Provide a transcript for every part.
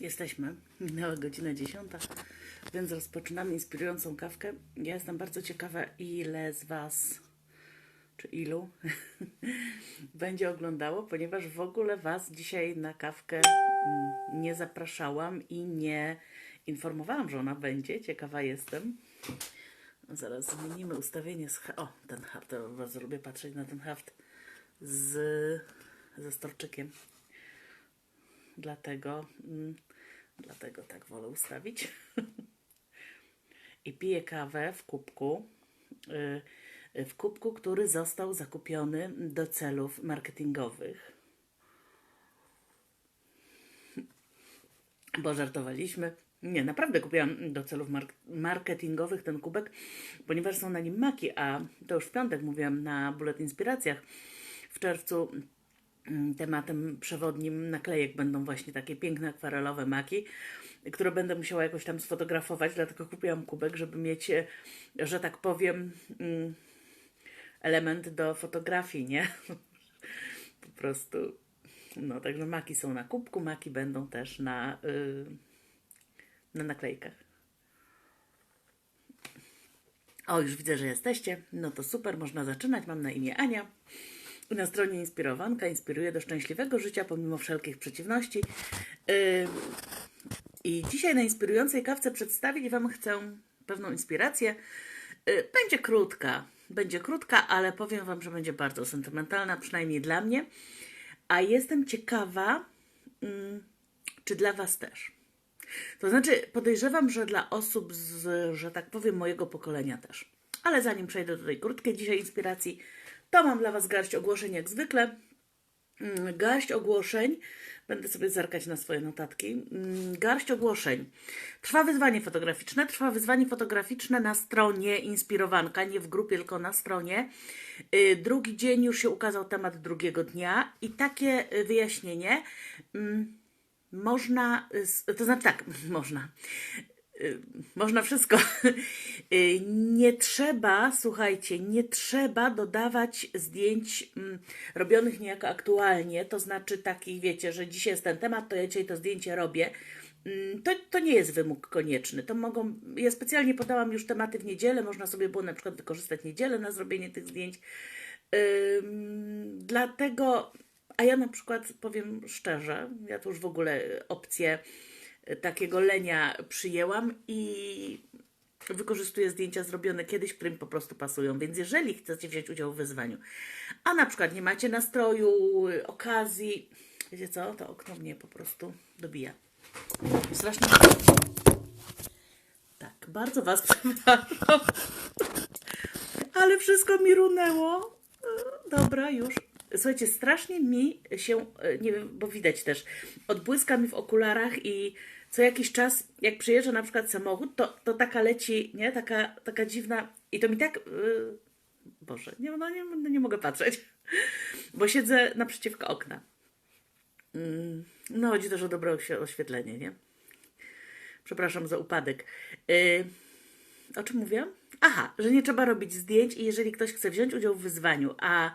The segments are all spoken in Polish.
Jesteśmy. Minęła godzina 10, więc rozpoczynamy inspirującą kawkę. Ja jestem bardzo ciekawa, ile z Was, czy ilu, będzie oglądało, ponieważ w ogóle Was dzisiaj na kawkę mm, nie zapraszałam i nie informowałam, że ona będzie. Ciekawa jestem. Zaraz zmienimy ustawienie z... O, ten haft. Bardzo lubię patrzeć na ten haft z, ze storczykiem. Dlatego, mm, dlatego tak wolę ustawić. I piję kawę w kubku, y, w kubku, który został zakupiony do celów marketingowych. Bo żartowaliśmy. Nie, naprawdę kupiłam do celów mark- marketingowych ten kubek, ponieważ są na nim maki, a to już w piątek mówiłam na Bullet Inspiracjach. W czerwcu tematem przewodnim naklejek będą właśnie takie piękne akwarelowe maki, które będę musiała jakoś tam sfotografować, dlatego kupiłam kubek, żeby mieć, e, że tak powiem, mm, element do fotografii, nie? Po prostu. No, także maki są na kubku, maki będą też na, y, na naklejkach. O, już widzę, że jesteście. No to super, można zaczynać. Mam na imię Ania. Na stronie Inspirowanka inspiruje do szczęśliwego życia pomimo wszelkich przeciwności. Yy, I dzisiaj na inspirującej kawce przedstawić Wam chcę pewną inspirację. Yy, Będzie krótka, będzie krótka, ale powiem Wam, że będzie bardzo sentymentalna, przynajmniej dla mnie. A jestem ciekawa, mm, czy dla Was też. To znaczy, podejrzewam, że dla osób z, że tak powiem, mojego pokolenia też. Ale zanim przejdę do tej krótkiej dzisiaj inspiracji, to mam dla Was garść ogłoszeń jak zwykle. Mm, Garść ogłoszeń. Będę sobie zerkać na swoje notatki. Mm, Garść ogłoszeń. Trwa wyzwanie fotograficzne. Trwa wyzwanie fotograficzne na stronie Inspirowanka, nie w grupie, tylko na stronie. Y, Drugi dzień już się ukazał temat drugiego dnia i takie y, wyjaśnienie. mm, można, y, to znaczy tak, można. Y, Można wszystko. Y, Nie trzeba, słuchajcie, nie trzeba dodawać zdjęć mm, robionych niejako aktualnie, to znaczy takich, wiecie, że dzisiaj jest ten temat, to ja dzisiaj to zdjęcie robię. Mm, To, to nie jest wymóg konieczny. To mogą, ja specjalnie podałam już tematy w niedzielę, można sobie było na przykład wykorzystać niedzielę na zrobienie tych zdjęć. Ym, dlatego, a ja na przykład powiem szczerze, ja tu już w ogóle opcję takiego lenia przyjęłam i wykorzystuję zdjęcia zrobione kiedyś, którym po prostu pasują. Więc jeżeli chcecie wziąć udział w wyzwaniu, a na przykład nie macie nastroju, y, okazji, wiecie co, to okno mnie po prostu dobija. Strasznie. Tak, bardzo Was przepraszam. Ale wszystko mi runęło. Dobra, już. Słuchajcie, strasznie mi się, e, nie wiem, bo widać też, odbłyska mi w okularach i co jakiś czas, jak przyjeżdża na przykład samochód, to, to taka leci, nie? Taka, taka dziwna. I to mi tak. Yy, Boże, nie, no nie, no nie mogę patrzeć, bo siedzę naprzeciwko okna. Mm, No, chodzi też o dobre oświe- oświetlenie, nie? Przepraszam za upadek. Yy, o czym mówiłam? Aha, że nie trzeba robić zdjęć i jeżeli ktoś chce wziąć udział w wyzwaniu, a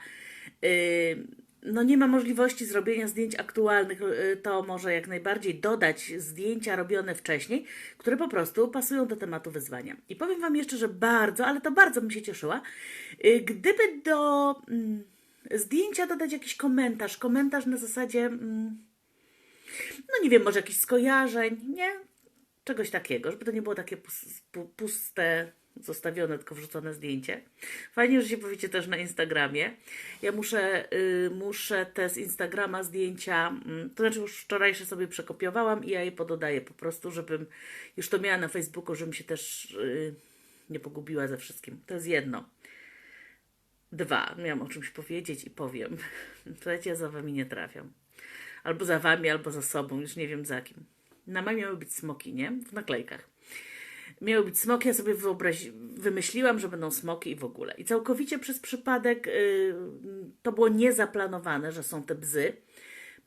no nie ma możliwości zrobienia zdjęć aktualnych, yy, to może jak najbardziej dodać zdjęcia robione wcześniej, które po prostu pasują do tematu wyzwania. I powiem Wam jeszcze, że bardzo, ale to bardzo bym się cieszyła, yy, gdyby do mm, zdjęcia dodać jakiś komentarz, komentarz na zasadzie, mm, no nie wiem, może jakichś skojarzeń, nie? Czegoś takiego, żeby to nie było takie pus- pu- puste, zostawione, tylko wrzucone zdjęcie. Fajnie, że się powiecie też na Instagramie. Ja muszę, y, muszę te z Instagrama zdjęcia, mm, to znaczy już wczorajsze sobie przekopiowałam i ja je pododaję po prostu, żebym już to miała na Facebooku, żebym się też y, nie pogubiła ze wszystkim. To jest jedno. Dwa, miałam o czymś powiedzieć i powiem. Słuchajcie, ja za wami nie trafiam. Albo za wami, albo za sobą, już nie wiem za kim. Na maj miały być smoki, nie? W naklejkach. Miały być smoki, ja sobie wyobrazi- wymyśliłam, że będą smoki i w ogóle. I całkowicie przez przypadek yy, to było niezaplanowane, że są te bzy.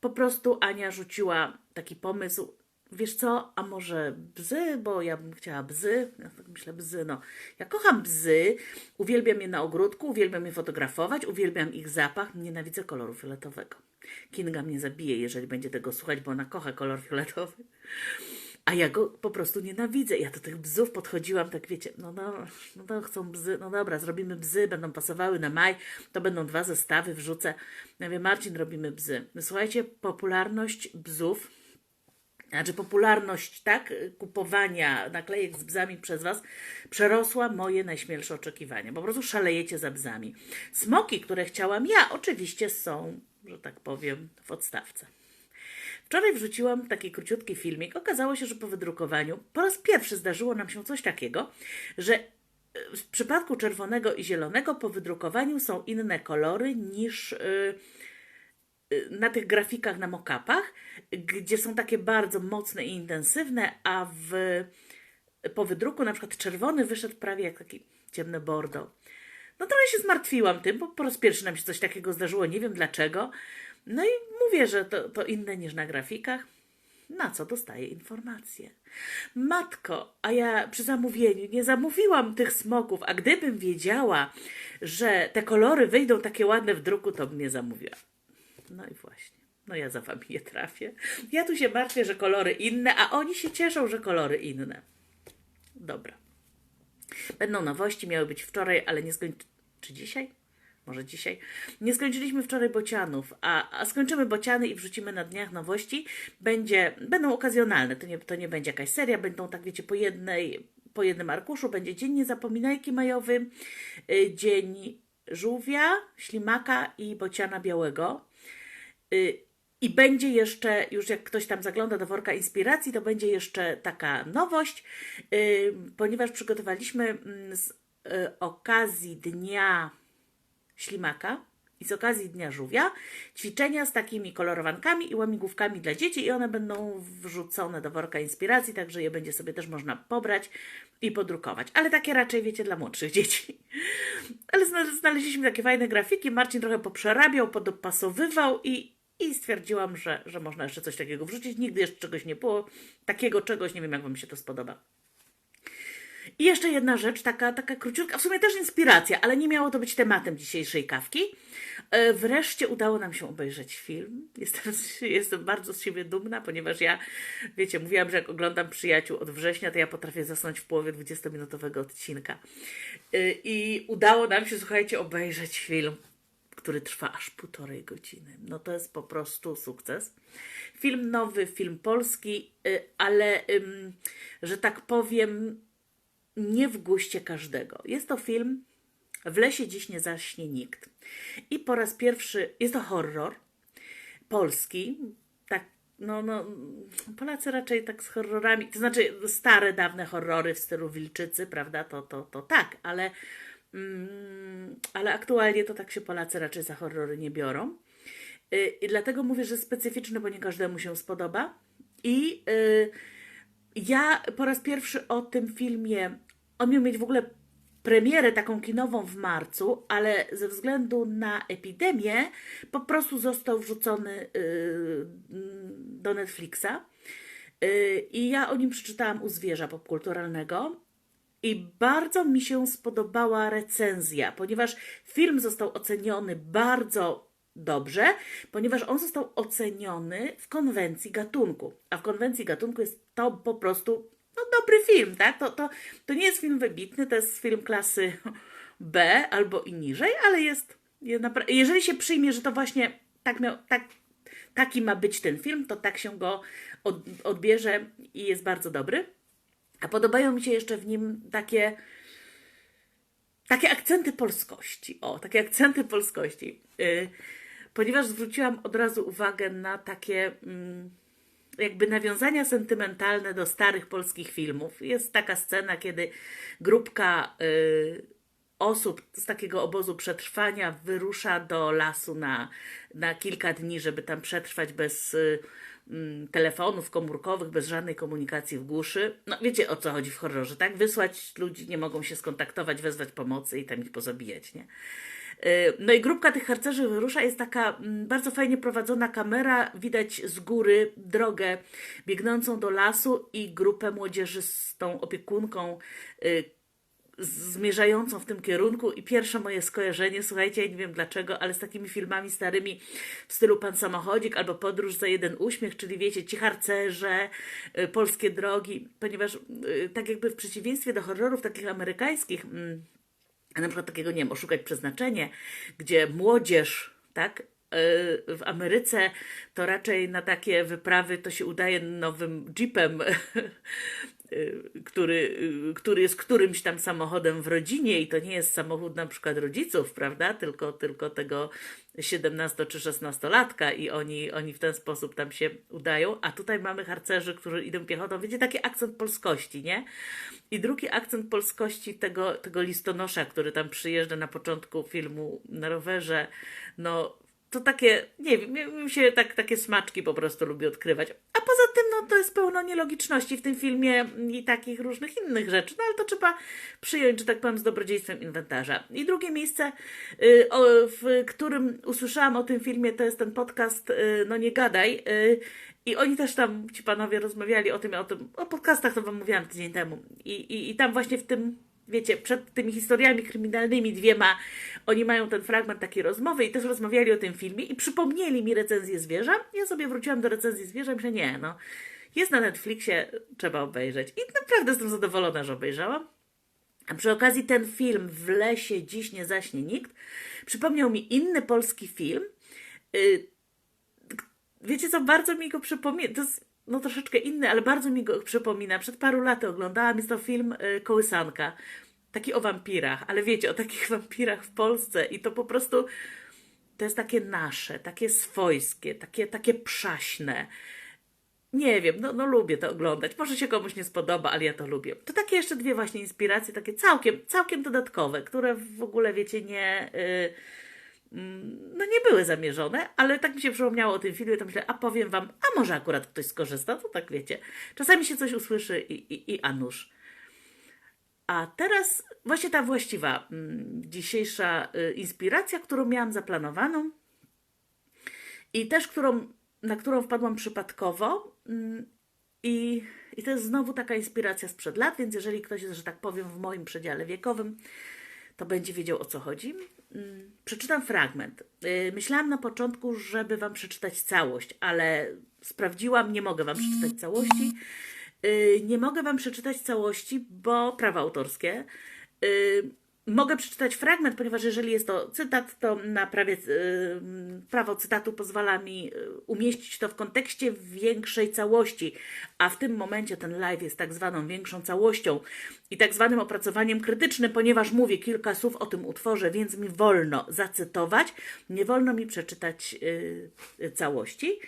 Po prostu Ania rzuciła taki pomysł, wiesz co, a może bzy, bo ja bym chciała bzy. Ja tak myślę, bzy, no. Ja kocham bzy, uwielbiam je na ogródku, uwielbiam je fotografować, uwielbiam ich zapach, nienawidzę koloru fioletowego. Kinga mnie zabije, jeżeli będzie tego słuchać, bo ona kocha kolor fioletowy. A ja go po prostu nienawidzę. Ja do tych bzów podchodziłam, tak wiecie, no, no, no to chcą bzy, no dobra, zrobimy bzy, będą pasowały na maj, to będą dwa zestawy, wrzucę. Ja wiem, Marcin, robimy bzy. No, słuchajcie, popularność bzów, znaczy popularność, tak, kupowania naklejek z bzami przez Was przerosła moje najśmielsze oczekiwania. Po prostu szalejecie za bzami. Smoki, które chciałam ja, oczywiście są, że tak powiem, w odstawce. Wczoraj wrzuciłam taki króciutki filmik. Okazało się, że po wydrukowaniu po raz pierwszy zdarzyło nam się coś takiego, że e, w przypadku czerwonego i zielonego po wydrukowaniu są inne kolory niż yy, na tych grafikach na mockupach, gdzie są takie bardzo mocne i intensywne, a w, po wydruku na przykład czerwony wyszedł prawie jak taki ciemny bordo. No trochę się zmartwiłam tym, bo po raz pierwszy nam się coś takiego zdarzyło, nie wiem dlaczego. No i mówię, że to, to inne niż na grafikach. Na co dostaję informacje? Matko, a ja przy zamówieniu nie zamówiłam tych smoków, a gdybym wiedziała, że te kolory wyjdą takie ładne w druku, to bym je zamówiła. No i właśnie. No ja za wami nie trafię. Ja tu się martwię, że kolory inne, a oni się cieszą, że kolory inne. Dobra. Będą nowości, miały być wczoraj, ale nie skończy... Czy dzisiaj? Może dzisiaj. Nie skończyliśmy wczoraj bocianów, a, a skończymy bociany i wrzucimy na dniach nowości. Będzie, będą okazjonalne, to nie, to nie będzie jakaś seria, będą tak wiecie po jednej, po jednym arkuszu. Będzie dzień niezapominajki majowy, y, dzień żółwia, ślimaka i bociana białego. Y, I będzie jeszcze, już jak ktoś tam zagląda do worka inspiracji, to będzie jeszcze taka nowość, y, ponieważ przygotowaliśmy mm, z okazji dnia ślimaka i z okazji Dnia Żółwia ćwiczenia z takimi kolorowankami i łamigłówkami dla dzieci i one będą wrzucone do worka inspiracji, także je będzie sobie też można pobrać i podrukować. Ale takie raczej, wiecie, dla młodszych dzieci. Ale znaleźliśmy takie fajne grafiki, Marcin trochę poprzerabiał, podopasowywał i, i stwierdziłam, że, że można jeszcze coś takiego wrzucić. Nigdy jeszcze czegoś nie było. Takiego czegoś, nie wiem jak Wam się to spodoba. I jeszcze jedna rzecz, taka, taka króciutka, w sumie też inspiracja, ale nie miało to być tematem dzisiejszej kawki. E, wreszcie udało nam się obejrzeć film. Jestem, jestem bardzo z siebie dumna, ponieważ ja, wiecie, mówiłam, że jak oglądam Przyjaciół od września, to ja potrafię zasnąć w połowie 20-minutowego odcinka. E, I udało nam się, słuchajcie, obejrzeć film który trwa aż półtorej godziny. No to jest po prostu sukces. Film nowy, film polski, e, ale, że tak powiem, nie w guście każdego. Jest to film W lesie dziś nie zaśnie nikt. I po raz pierwszy jest to horror polski. Tak, no, no, Polacy raczej tak z horrorami, to znaczy stare, dawne horrory w stylu Wilczycy, prawda? To, to, to tak, ale, mm, ale aktualnie to tak się Polacy raczej za horrory nie biorą. Y, I dlatego mówię, że specyficzny, bo nie każdemu się spodoba. I yy, ja po raz pierwszy o tym filmie on miał mieć w ogóle premierę taką kinową w marcu, ale ze względu na epidemię po prostu został wrzucony yy, do Netflixa. Yy, I ja o nim przeczytałam u zwierza popkulturalnego. I bardzo mi się spodobała recenzja, ponieważ film został oceniony bardzo dobrze, ponieważ on został oceniony w konwencji gatunku. A w konwencji gatunku jest to po prostu no, dobry film, tak? To, to, to nie jest film wybitny, to jest film klasy B albo i niżej, ale jest, jeżeli się przyjmie, że to właśnie tak miał, tak, taki ma być ten film, to tak się go od, odbierze i jest bardzo dobry. A podobają mi się jeszcze w nim takie takie akcenty polskości. O, takie akcenty polskości. Yy, ponieważ zwróciłam od razu uwagę na takie. Yy, jakby nawiązania sentymentalne do starych polskich filmów. Jest taka scena, kiedy grupka y, osób z takiego obozu przetrwania wyrusza do lasu na, na kilka dni, żeby tam przetrwać bez y, y, telefonów komórkowych, bez żadnej komunikacji w głuszy. No wiecie o co chodzi w horrorze, tak? Wysłać ludzi, nie mogą się skontaktować, wezwać pomocy i tam ich pozabijać, nie? No i grupka tych harcerzy wyrusza, jest taka mm, bardzo fajnie prowadzona kamera, widać z góry drogę biegnącą do lasu i grupę młodzieży z tą opiekunką y, zmierzającą w tym kierunku. I pierwsze moje skojarzenie, słuchajcie, ja nie wiem dlaczego, ale z takimi filmami starymi w stylu Pan Samochodzik albo Podróż za jeden uśmiech, czyli wiecie, ci harcerze, y, polskie drogi, ponieważ y, tak jakby w przeciwieństwie do horrorów takich amerykańskich, mm, na przykład takiego, nie wiem, Oszukać Przeznaczenie, gdzie młodzież, tak, y, w Ameryce to raczej na takie wyprawy to się udaje nowym jeepem który, y, który jest którymś tam samochodem w rodzinie i to nie jest samochód na przykład rodziców, prawda, tylko, tylko tego 17 czy 16 latka i oni, oni w ten sposób tam się udają, a tutaj mamy harcerzy, którzy idą piechotą, wiecie, taki akcent polskości, nie? I drugi akcent polskości tego, tego listonosza, który tam przyjeżdża na początku filmu na rowerze, no to takie, nie wiem, mi się tak, takie smaczki po prostu lubi odkrywać. A poza tym, no to jest pełno nielogiczności w tym filmie i takich różnych innych rzeczy, no ale to trzeba przyjąć, że tak powiem, z dobrodziejstwem inwentarza. I drugie miejsce, y, w którym usłyszałam o tym filmie, to jest ten podcast y, No nie gadaj. Y, i oni też tam, ci panowie, rozmawiali o tym, o tym, o podcastach, to wam mówiłam tydzień temu. I, i, i tam właśnie w tym wiecie, przed tymi historiami kryminalnymi dwiema, oni mają ten fragment takiej rozmowy i też rozmawiali o tym filmie i przypomnieli mi recenzję zwierza. Ja sobie wróciłam do recenzji zwierza i myślę, nie, no, jest na Netflixie, trzeba obejrzeć. I naprawdę jestem zadowolona, że obejrzałam. A przy okazji ten film W lesie dziś nie zaśnie nikt przypomniał mi inny polski film. Y, wiecie co, bardzo mi go przypomina. To jest no troszeczkę inny, ale bardzo mi go przypomina. Przed paru laty oglądałam, jest to film y, Kołysanka. Taki o wampirach, ale wiecie, o takich wampirach w Polsce i to po prostu to jest takie nasze, takie swojskie, takie, takie przaśne. Nie wiem, no, no lubię to oglądać. Może się komuś nie spodoba, ale ja to lubię. To takie jeszcze dwie właśnie inspiracje, takie całkiem, całkiem dodatkowe, które w ogóle, wiecie, nie... Yy, no nie były zamierzone, ale tak mi się przypomniało o tym filmie, to myślę, a powiem wam, a może akurat ktoś skorzysta, to tak wiecie. Czasami się coś usłyszy i, i, i a. A teraz właśnie ta właściwa mm, dzisiejsza y, inspiracja, którą miałam zaplanowaną i też którą, na którą wpadłam przypadkowo mm, i, i to jest znowu taka inspiracja sprzed lat, więc jeżeli ktoś jest, że tak powiem, w moim przedziale wiekowym, to będzie wiedział o co chodzi. Przeczytam fragment. Y, myślałam na początku, żeby Wam przeczytać całość, ale sprawdziłam, nie mogę Wam przeczytać całości. Y, nie mogę Wam przeczytać całości, bo prawa autorskie. Y, Mogę przeczytać fragment, ponieważ jeżeli jest to cytat, to na prawie, yy, prawo cytatu pozwala mi y, umieścić to w kontekście większej całości, a w tym momencie ten live jest tak zwaną większą całością i tak zwanym opracowaniem krytycznym, ponieważ mówię kilka słów o tym utworze, więc mi wolno zacytować, nie wolno mi przeczytać yy, całości.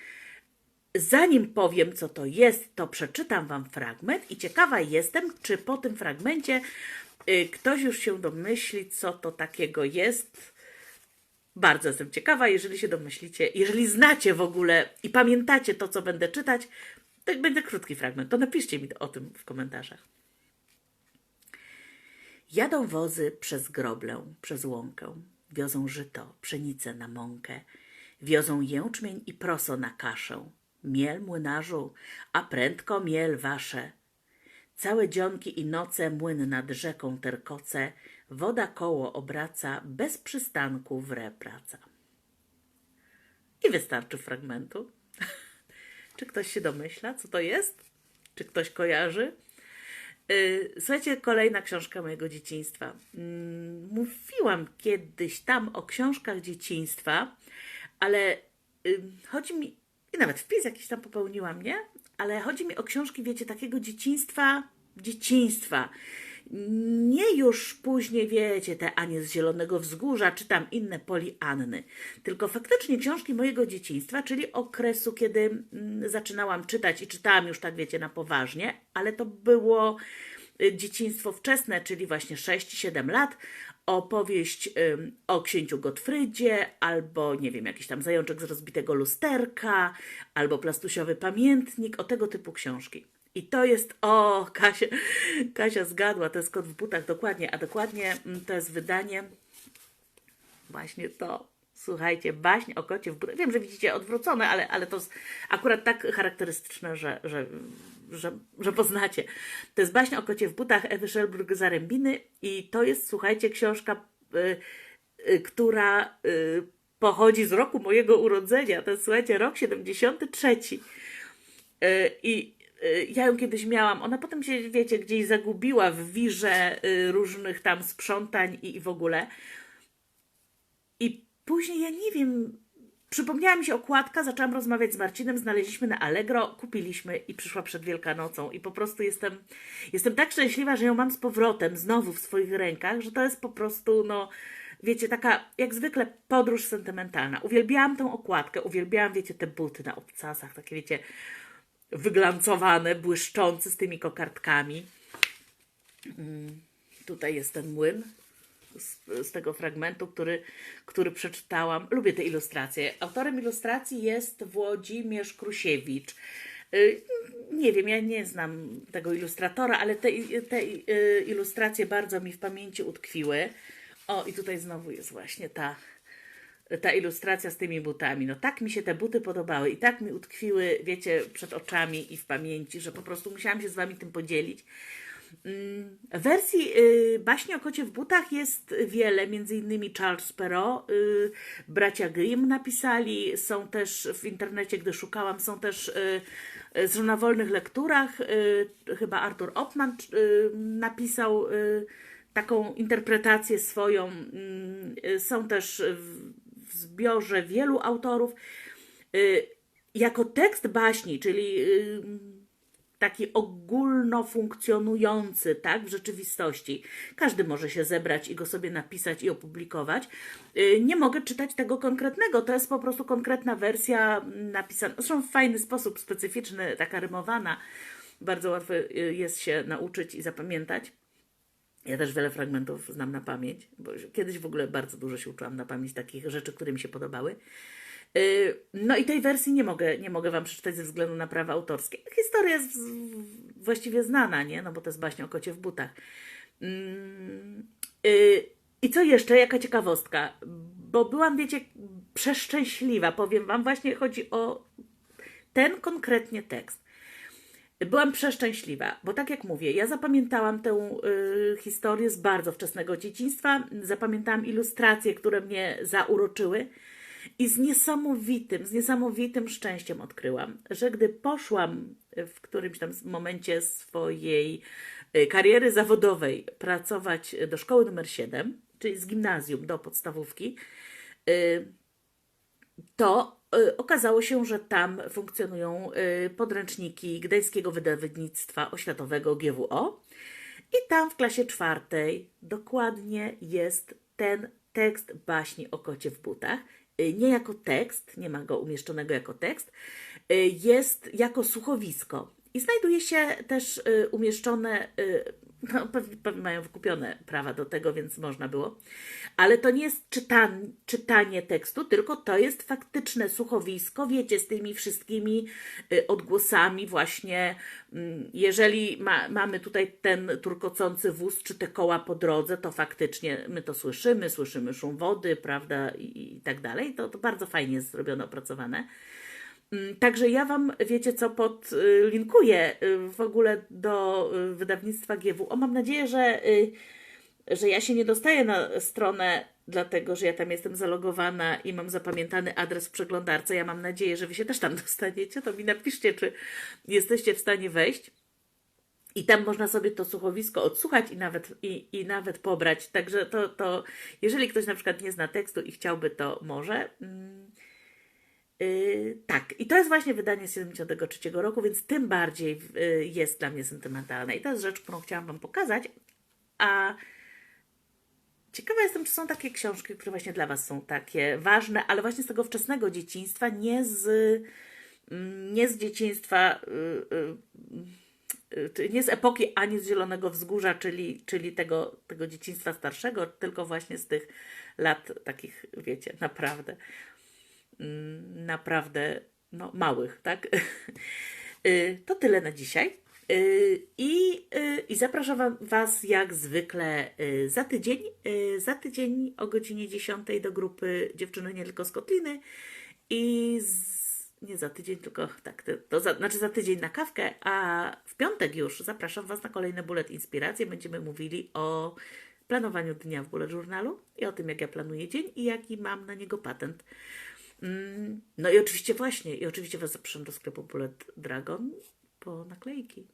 Zanim powiem, co to jest, to przeczytam Wam fragment i ciekawa jestem, czy po tym fragmencie Y, ktoś już się domyśli, co to takiego jest. Bardzo jestem ciekawa, jeżeli się domyślicie, jeżeli znacie w ogóle i pamiętacie to, co będę czytać, to będzie krótki fragment, to napiszcie mi o tym w komentarzach. Jadą wozy przez groblę, przez łąkę, wiozą żyto, pszenicę na mąkę, wiozą jęczmień i proso na kaszę, miel młynarzu, a prędko miel wasze, Całe dzionki i noce młyn nad rzeką terkoce, woda koło obraca, bez przystanku wre praca. I wystarczy fragmentu. Czy ktoś się domyśla, co to jest? Czy ktoś kojarzy? Y, słuchajcie, kolejna książka mojego dzieciństwa. Mm, mówiłam kiedyś tam o książkach dzieciństwa, ale chodzi mi, i nawet wpis jakiś tam popełniłam, nie? Ale chodzi mi o książki, wiecie, takiego dzieciństwa, dzieciństwa. Nie już później, wiecie, te Anie z Zielonego Wzgórza, czy tam inne Polianny, tylko faktycznie książki mojego dzieciństwa, czyli okresu, kiedy mm, zaczynałam czytać i czytałam już tak, wiecie, na poważnie, ale to było dzieciństwo wczesne, czyli właśnie 6-7 lat, opowieść o księciu Gottfrydzie, albo nie wiem, jakiś tam zajączek z rozbitego lusterka, albo plastusiowy pamiętnik, o tego typu książki. I to jest, o, Kasia, Kasia zgadła, to jest kot w butach, dokładnie, a dokładnie mm, to jest wydanie Właśnie to. Słuchajcie, baśń o kocie w butach. Wiem, że widzicie odwrócone, ale, ale to jest akurat tak charakterystyczne, że, że, że, że poznacie. To jest baśń o kocie w butach Ewy Szelbrug Zarębiny i to jest, słuchajcie, książka, y, y, która y, pochodzi z roku mojego urodzenia. To jest, słuchajcie, rok 73. Y, I y, ja ją kiedyś miałam. Ona potem się, wiecie, gdzieś zagubiła w wirze y, różnych tam sprzątań i, i w ogóle. I później, ja nie wiem, przypomniała mi się okładka, zaczęłam rozmawiać z Marcinem, znaleźliśmy na Allegro, kupiliśmy i przyszła przed Wielkanocą. I po prostu jestem, jestem tak szczęśliwa, że ją mam z powrotem, znowu w swoich rękach, że to jest po prostu, no, wiecie, taka jak zwykle podróż sentymentalna. Uwielbiałam tę okładkę, uwielbiałam, wiecie, te buty na obcasach, takie, wiecie, wyglancowane, błyszczące z tymi kokardkami. Mm, tutaj jest ten młyn z, z tego fragmentu, który, który przeczytałam. Lubię te ilustracje. Autorem ilustracji jest Włodzimierz Krusiewicz. Y, Nie wiem, ja nie znam tego ilustratora, ale te, te y, ilustracje bardzo mi w pamięci utkwiły. O, i tutaj znowu jest właśnie ta, ta ilustracja z tymi butami. No tak mi się te buty podobały i tak mi utkwiły, wiecie, przed oczami i w pamięci, że po prostu musiałam się z Wami tym podzielić. Mm, Wersji y, baśni o kocie w butach jest wiele, między innymi Charles Perrault, y, bracia Grimm napisali, są też w internecie, gdy szukałam, są też y, y, z na wolnych lekturach, y, chyba Arthur Opman y, napisał y, taką interpretację swoją, y, są też w, zbiorze wielu autorów. Y, Jako tekst baśni, czyli y, taki ogólno funkcjonujący, tak, w rzeczywistości. Każdy może się zebrać i go sobie napisać i opublikować. Y, Nie mogę czytać tego konkretnego, to jest po prostu konkretna wersja napisana, zresztą w fajny sposób, specyficzny, taka rymowana. Bardzo łatwo y, jest się nauczyć i zapamiętać. Ja też wiele fragmentów znam na pamięć, bo kiedyś w ogóle bardzo dużo się uczyłam na pamięć takich rzeczy, które mi się podobały. Yy, No i tej wersji nie mogę, nie mogę Wam przeczytać ze względu na prawa autorskie. Historia jest właściwie znana, nie? No bo to jest baśń o kocie w butach. Mm, yy, I co jeszcze? Jaka ciekawostka? Bo byłam, wiecie, przeszczęśliwa. Powiem Wam, właśnie chodzi o ten konkretnie tekst. Byłam przeszczęśliwa, bo tak jak mówię, ja zapamiętałam tę y, historię z bardzo wczesnego dzieciństwa, zapamiętałam ilustracje, które mnie zauroczyły i z niesamowitym, z niesamowitym szczęściem odkryłam, że gdy poszłam w którymś tam momencie swojej y, kariery zawodowej pracować do szkoły numer 7, czyli z gimnazjum do podstawówki, to okazało się, że tam funkcjonują podręczniki Gdańskiego Wydawnictwa Oświatowego GWO i tam w klasie czwartej dokładnie jest ten tekst baśni o kocie w butach. Y, Nie jako tekst, nie ma go umieszczonego jako tekst, y, jest jako słuchowisko. I znajduje się też y, umieszczone, no pewnie, pewnie mają wykupione prawa do tego, więc można było, ale to nie jest czytan, czytanie tekstu, tylko to jest faktyczne słuchowisko, wiecie, z tymi wszystkimi y, odgłosami właśnie, mm, jeżeli ma, mamy tutaj ten turkocący wóz, czy te koła po drodze, to faktycznie my to słyszymy, słyszymy szum wody, prawda, i, i tak dalej, to, to bardzo fajnie jest zrobione, opracowane. Mm, Także ja Wam, wiecie co, podlinkuję y, w ogóle do y, wydawnictwa GWO. Mam nadzieję, że, y, że ja się nie dostaję na stronę, dlatego że ja tam jestem zalogowana i mam zapamiętany adres w przeglądarce. Ja mam nadzieję, że Wy się też tam dostaniecie. To mi napiszcie, czy jesteście w stanie wejść. I tam można sobie to słuchowisko odsłuchać i nawet, i, i nawet pobrać. Także to, to, jeżeli ktoś na przykład nie zna tekstu i chciałby, to może. Mm, tak, i to jest właśnie wydanie z 73 roku, więc tym bardziej yy, jest dla mnie sentymentalne. I to jest rzecz, którą chciałam Wam pokazać. A ciekawa jestem, czy są takie książki, które właśnie dla Was są takie ważne, ale właśnie z tego wczesnego dzieciństwa, nie z, mm, nie z dzieciństwa, yy, nie z epoki ani z Zielonego Wzgórza, czyli, czyli tego, tego dzieciństwa starszego, tylko właśnie z tych lat takich, wiecie, naprawdę naprawdę no, małych, tak? Y, To tyle na dzisiaj. Y, I, y, I zapraszam wa- Was jak zwykle za tydzień, za tydzień o godzinie 10 do grupy Dziewczyny nie tylko z Kotliny i z, nie za tydzień, tylko tak, to za, znaczy za tydzień na kawkę, a w piątek już zapraszam Was na kolejny bullet inspiracje. Będziemy mówili o planowaniu dnia w bullet journalu i o tym, jak ja planuję dzień i jaki mam na niego patent. Mm, No i oczywiście właśnie, i oczywiście Was zapraszam do sklepu Bullet Dragon po naklejki,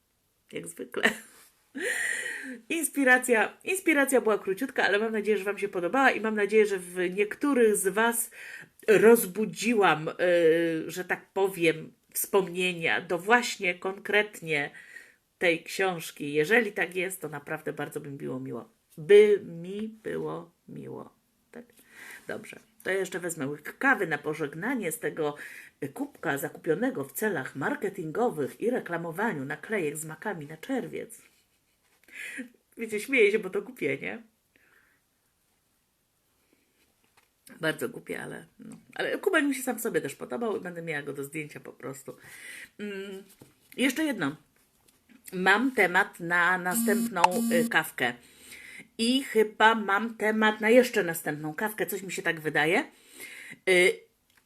jak zwykle. Inspiracja, inspiracja była króciutka, ale mam nadzieję, że Wam się podobała i mam nadzieję, że w niektórych z Was rozbudziłam, yy, że tak powiem, wspomnienia do właśnie konkretnie tej książki. Jeżeli tak jest, to naprawdę bardzo by mi było miło. By mi było miło. Tak? Dobrze. To jeszcze wezmę łyk kawy na pożegnanie z tego kubka zakupionego w celach marketingowych i reklamowaniu naklejek z makami na czerwiec. Wiecie, śmieję się, bo to głupie, nie? Bardzo głupie, ale, no. ale kubek mi się sam sobie też podobał i będę miała go do zdjęcia po prostu. Mm. Jeszcze jedno. Mam temat na następną y, kawkę. I chyba mam temat na jeszcze następną kawkę, coś mi się tak wydaje. Y,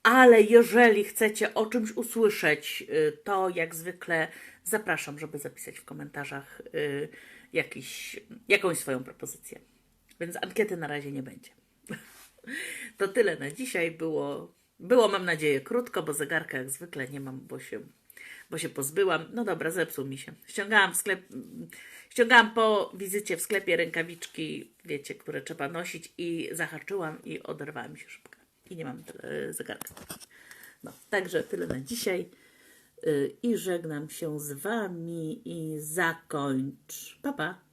Ale jeżeli chcecie o czymś usłyszeć, y, to jak zwykle zapraszam, żeby zapisać w komentarzach y, jakiś, jakąś swoją propozycję. Więc ankiety na razie nie będzie. To tyle na dzisiaj. Było, było mam nadzieję, krótko, bo zegarka jak zwykle nie mam, bo się, bo się pozbyłam. No dobra, zepsuł mi się. Ściągałam w sklep, ściągałam po wizycie w sklepie rękawiczki, wiecie, które trzeba nosić i zahaczyłam i oderwała mi się szybka. I nie mam e, zegarka. No, także tyle na dzisiaj. Y, I żegnam się z Wami i zakończ. Pa, pa.